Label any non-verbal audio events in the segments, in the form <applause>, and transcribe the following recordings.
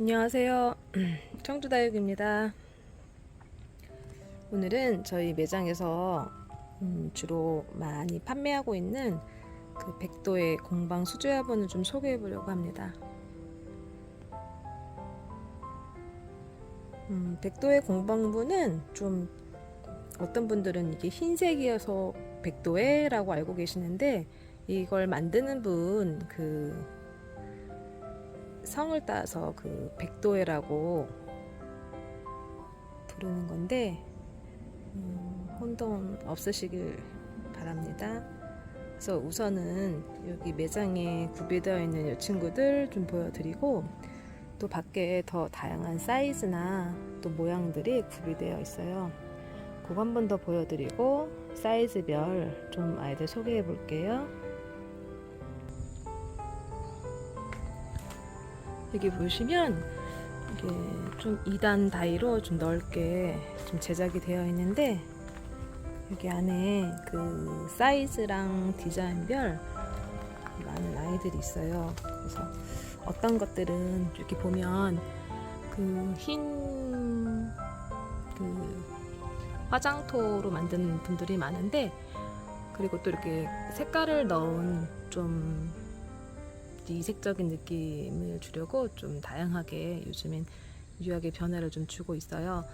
안녕하세요. <clears throat> 청주다육입니다. 오늘은 저희 매장에서 음, 주로 많이 판매하고 있는 그 백도의 공방 수조화분을 좀 소개해 보려고 합니다. 음, 백도의 공방분은 좀 어떤 분들은 이게 흰색이어서 백도회라고 알고 계시는데 이걸 만드는 분 그 성을 따서 그 백도회라고 부르는 건데 음, 혼돈 없으시길 바랍니다. 그래서 우선은 여기 매장에 구비되어 있는 이 친구들 좀 보여드리고 또 밖에 더 다양한 사이즈나 또 모양들이 구비되어 있어요. 그거 한 번 더 보여드리고 사이즈별 좀 아이들 소개해 볼게요. 여기 보시면 이게 좀 2단 다이로 좀 넓게 좀 제작이 되어 있는데 여기 안에 그 사이즈랑 디자인별 많은 아이들이 있어요. 그래서 어떤 것들은 이렇게 보면 그흰그 화장토로 만든 분들이 많은데 그리고 또 이렇게 색깔을 넣은 좀 이색적인 느낌을 주려고 좀 다양하게 요즘엔 유학의 변화를 좀 주고 있어요.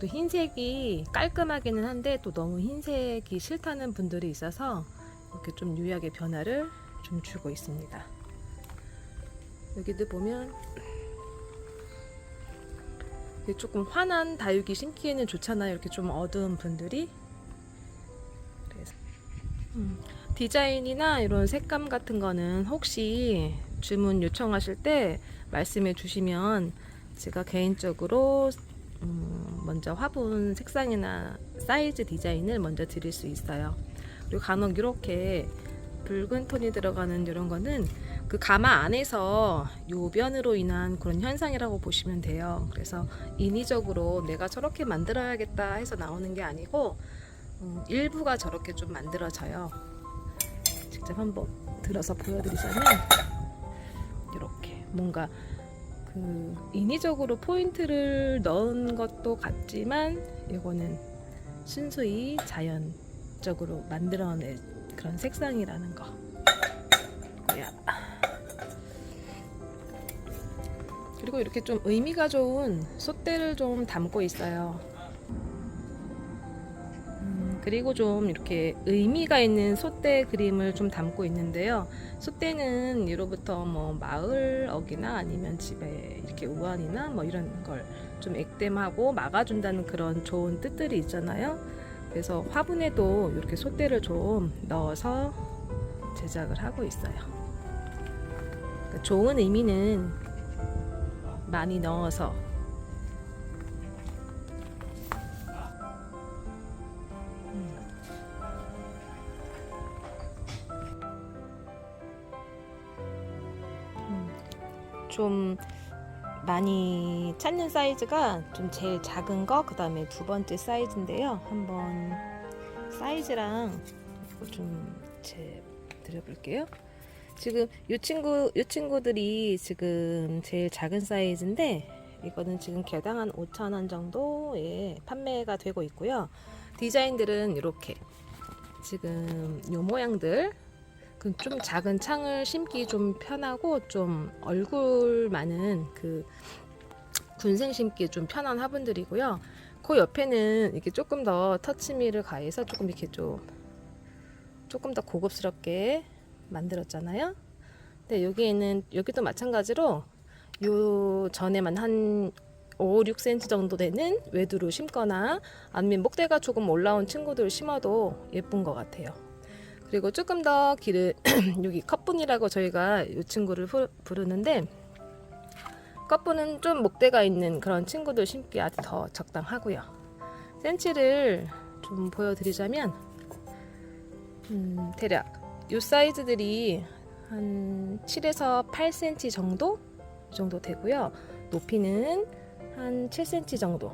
또 흰색이 깔끔하기는 한데 또 너무 흰색이 싫다는 분들이 있어서 이렇게 좀 유학의 변화를 좀 주고 있습니다. 여기도 보면 조금 환한 다육이 심기에는 좋잖아요. 이렇게 좀 어두운 분들이 그래서 음, 디자인이나 이런 색감 같은 거는 혹시 주문 요청하실 때 말씀해 주시면 제가 개인적으로 음, 먼저 화분 색상이나 사이즈 디자인을 먼저 드릴 수 있어요. 그리고 간혹 이렇게 붉은 톤이 들어가는 이런 거는 그 가마 안에서 요변으로 인한 그런 현상이라고 보시면 돼요. 그래서 인위적으로 내가 저렇게 만들어야겠다 해서 나오는 게 아니고 음, 일부가 저렇게 좀 만들어져요. 직접 한번 들어서 보여드리자면 뭔가 그 인위적으로 포인트를 넣은 것도 같지만 이거는 순수히 자연적으로 만들어낸 그런 색상이라는 거. 야. 그리고 이렇게 좀 의미가 좋은 솥대를 좀 담고 있어요. 음, 그리고 좀 이렇게 의미가 있는 솥대 그림을 좀 담고 있는데요. 솥대는 예로부터 뭐 마을 어기나 아니면 집에 이렇게 우환이나 뭐 이런 걸 좀 액땜하고 막아준다는 그런 좋은 뜻들이 있잖아요. 그래서 화분에도 이렇게 솥대를 좀 넣어서 제작을 하고 있어요. 그러니까 좋은 의미는 많이 넣어서 좀 많이 찾는 사이즈가 좀 제일 작은 거, 그 다음에 두 번째 사이즈인데요. 한번 사이즈랑 좀 제 드려볼게요. 지금 이 친구, 이 친구들이 지금 제일 작은 사이즈인데, 이거는 지금 개당 한 5,000원 정도에 판매가 되고 있고요. 디자인들은 이렇게 지금 요 모양들 그 좀 작은 창을 심기 좀 편하고 좀 얼굴 많은 그 군생 심기 좀 편한 화분들이고요. 그 옆에는 이렇게 조금 더 터치미를 가해서 조금 이렇게 좀 조금 더 고급스럽게 만들었잖아요. 근데 여기에는 여기도 마찬가지로 요 전에만 한 5, 6cm 정도 되는 외두로 심거나 아니면 목대가 조금 올라온 친구들 심어도 예쁜 것 같아요. 그리고 조금 더 길을 <clears throat> 여기 컵분이라고 저희가 이 친구를 부- 부르는데 컵분은 좀 목대가 있는 그런 친구들 심기 아주 더 적당하고요. 센치를 좀 보여드리자면 음, 대략 이 사이즈들이 한 7에서 8cm 정도 이 정도 되고요. 높이는 한 7cm 정도.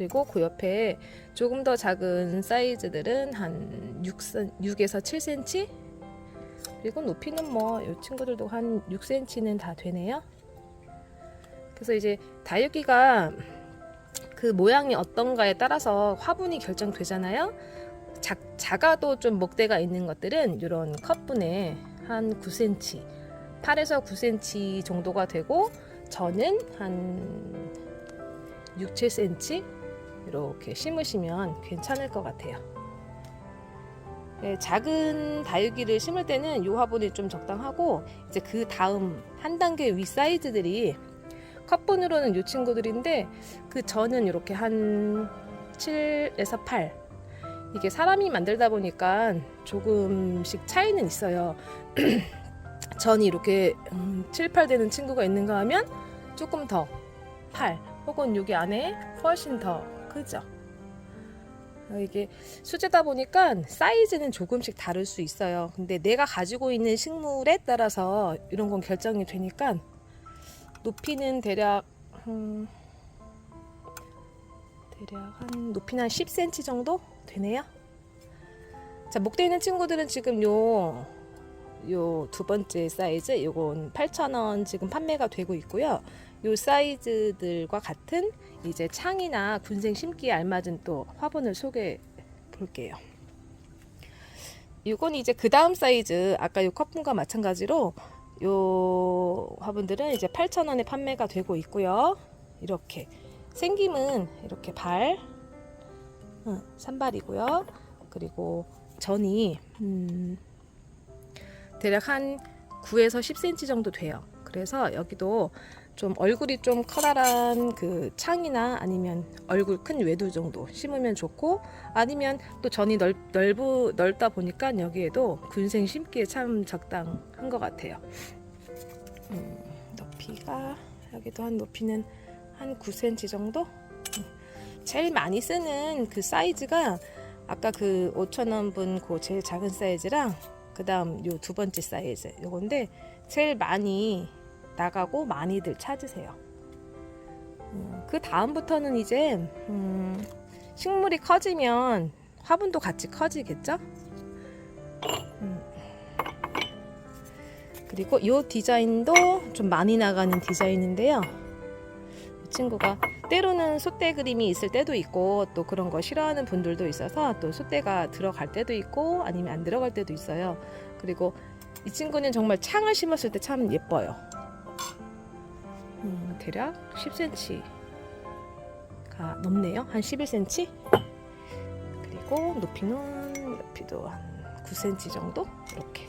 그리고 그 옆에 조금 더 작은 사이즈들은 한 6, 6에서 7cm. 그리고 높이는 뭐 이 친구들도 한 6cm는 다 되네요. 그래서 이제 다육이가 그 모양이 어떤가에 따라서 화분이 결정되잖아요. 작, 작아도 좀 목대가 있는 것들은 이런 컵분에 한 9cm, 8에서 9cm 정도가 되고 저는 한 6, 7cm 이렇게 심으시면 괜찮을 것 같아요. 네, 작은 다육이를 심을 때는 이 화분이 좀 적당하고 이제 그 다음 한 단계 위 사이즈들이 컵분으로는 이 친구들인데 그 저는 이렇게 한 7에서 8 이게 사람이 만들다 보니까 조금씩 차이는 있어요. <clears throat> 전이 이렇게 음, 7, 8 되는 친구가 있는가 하면 조금 더 8 혹은 여기 안에 훨씬 더 크죠. 어, 이게 수제다 보니까 사이즈는 조금씩 다를 수 있어요. 근데 내가 가지고 있는 식물에 따라서 이런 건 결정이 되니까 높이는 대략 음, 대략 한 높이는 한 10cm 정도 되네요. 자, 목대 있는 친구들은 지금 요, 요 두 번째 사이즈, 요건 8,000원 지금 판매가 되고 있고요. 요 사이즈들과 같은 이제 창이나 군생 심기에 알맞은 또 화분을 소개해 볼게요. 이건 이제 그 다음 사이즈, 아까 요 컵분과 마찬가지로 요 화분들은 이제 8,000원에 판매가 되고 있고요. 이렇게 생김은 이렇게 발, 응, 산발이고요. 그리고 전이 음, 대략 한 9에서 10cm 정도 돼요. 그래서 여기도 좀 얼굴이 좀 커다란 그 창이나 아니면 얼굴 큰 외두 정도 심으면 좋고 아니면 또 전이 넓, 넓, 넓다 보니까 여기에도 군생 심기에 참 적당한 것 같아요. 음, 높이가 여기도 한 높이는 한 9cm 정도? 음, 제일 많이 쓰는 그 사이즈가 아까 그 5,000원 분그 제일 작은 사이즈랑 그 다음 요 두 번째 사이즈 요건데 제일 많이 나가고 많이들 찾으세요. 음, 그 다음부터는 이제 음, 식물이 커지면 화분도 같이 커지겠죠? 음. 그리고 이 디자인도 좀 많이 나가는 디자인인데요. 이 친구가 때로는 솥대 그림이 있을 때도 있고 또 그런 거 싫어하는 분들도 있어서 또 솥대가 들어갈 때도 있고 아니면 안 들어갈 때도 있어요. 그리고 이 친구는 정말 창을 심었을 때 참 예뻐요. 음, 대략 10cm가 넘네요. 한 11cm. 그리고 높이는 높이도 한 9cm 정도 이렇게.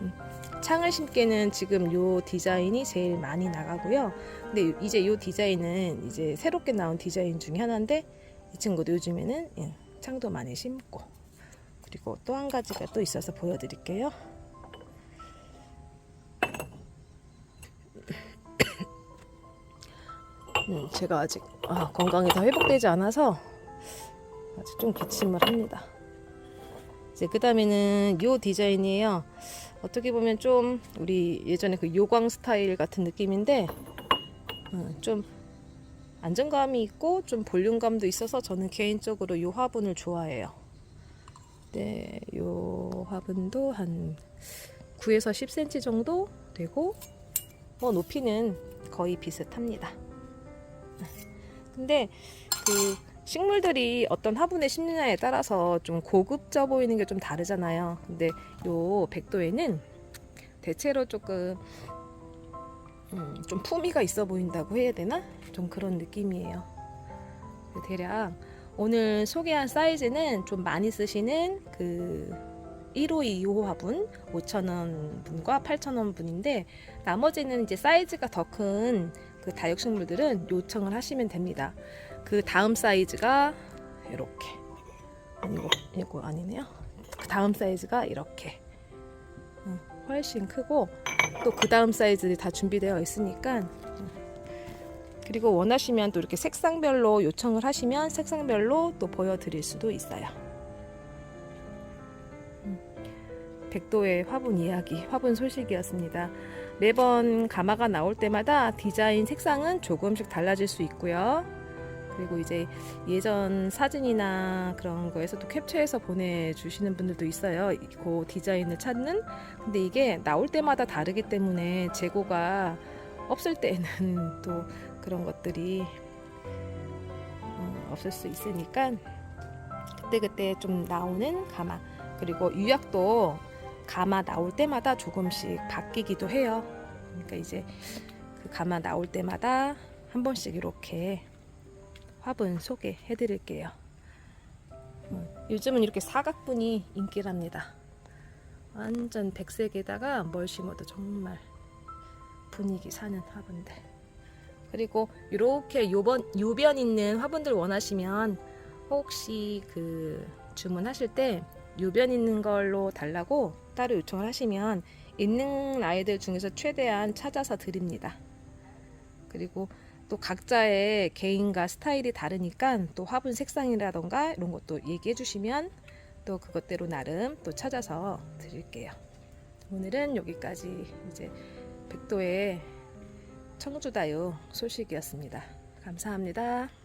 음, 창을 심기에는 지금 요 디자인이 제일 많이 나가고요. 근데 이제 요 디자인은 이제 새롭게 나온 디자인 중에 하나인데 이 친구도 요즘에는 예, 창도 많이 심고 그리고 또 한 가지가 또 있어서 보여드릴게요. 음, 제가 아직 아, 건강이 다 회복되지 않아서 아직 좀 기침을 합니다. 이제 그 다음에는 요 디자인이에요. 어떻게 보면 좀 우리 예전에 그 요광 스타일 같은 느낌인데 음, 좀 안정감이 있고 좀 볼륨감도 있어서 저는 개인적으로 요 화분을 좋아해요. 네, 요 화분도 한 9에서 10cm 정도 되고 뭐 높이는 거의 비슷합니다. 근데 그 식물들이 어떤 화분에 심느냐에 따라서 좀 고급져 보이는 게 좀 다르잖아요. 근데 요 백도에는 대체로 조금 음, 좀 품위가 있어 보인다고 해야 되나? 좀 그런 느낌이에요. 대략 오늘 소개한 사이즈는 좀 많이 쓰시는 그 1호, 2호 화분 5,000원 분과 8,000원 분인데 나머지는 이제 사이즈가 더 큰 그 다육식물들은 요청을 하시면 됩니다. 그 다음 사이즈가 이렇게 이거 이거 아니네요. 그 다음 사이즈가 이렇게 음, 훨씬 크고 또 그 다음 사이즈들이 다 준비되어 있으니까 음. 그리고 원하시면 또 이렇게 색상별로 요청을 하시면 색상별로 또 보여드릴 수도 있어요. 백도의 화분 이야기, 화분 소식이었습니다. 매번 가마가 나올 때마다 디자인 색상은 조금씩 달라질 수 있고요. 그리고 이제 예전 사진이나 그런 거에서 또 캡처해서 보내주시는 분들도 있어요. 그 디자인을 찾는. 근데 이게 나올 때마다 다르기 때문에 재고가 없을 때는 <laughs> 또 그런 것들이 음, 없을 수 있으니까 그때그때 좀 나오는 가마 그리고 유약도 가마 나올 때마다 조금씩 바뀌기도 해요. 그러니까 이제 그 가마 나올 때마다 한 번씩 이렇게 화분 소개해 드릴게요. 음, 요즘은 이렇게 사각분이 인기랍니다. 완전 백색에다가 뭘 심어도 정말 분위기 사는 화분들. 그리고 이렇게 요번 요변 있는 화분들 원하시면 혹시 그 주문하실 때 요변 있는 걸로 달라고 따로 요청을 하시면 있는 아이들 중에서 최대한 찾아서 드립니다. 그리고 또 각자의 개인과 스타일이 다르니까 또 화분 색상이라던가 이런 것도 얘기해 주시면 또 그것대로 나름 또 찾아서 드릴게요. 오늘은 여기까지 이제 백도의 청주다요 소식이었습니다. 감사합니다.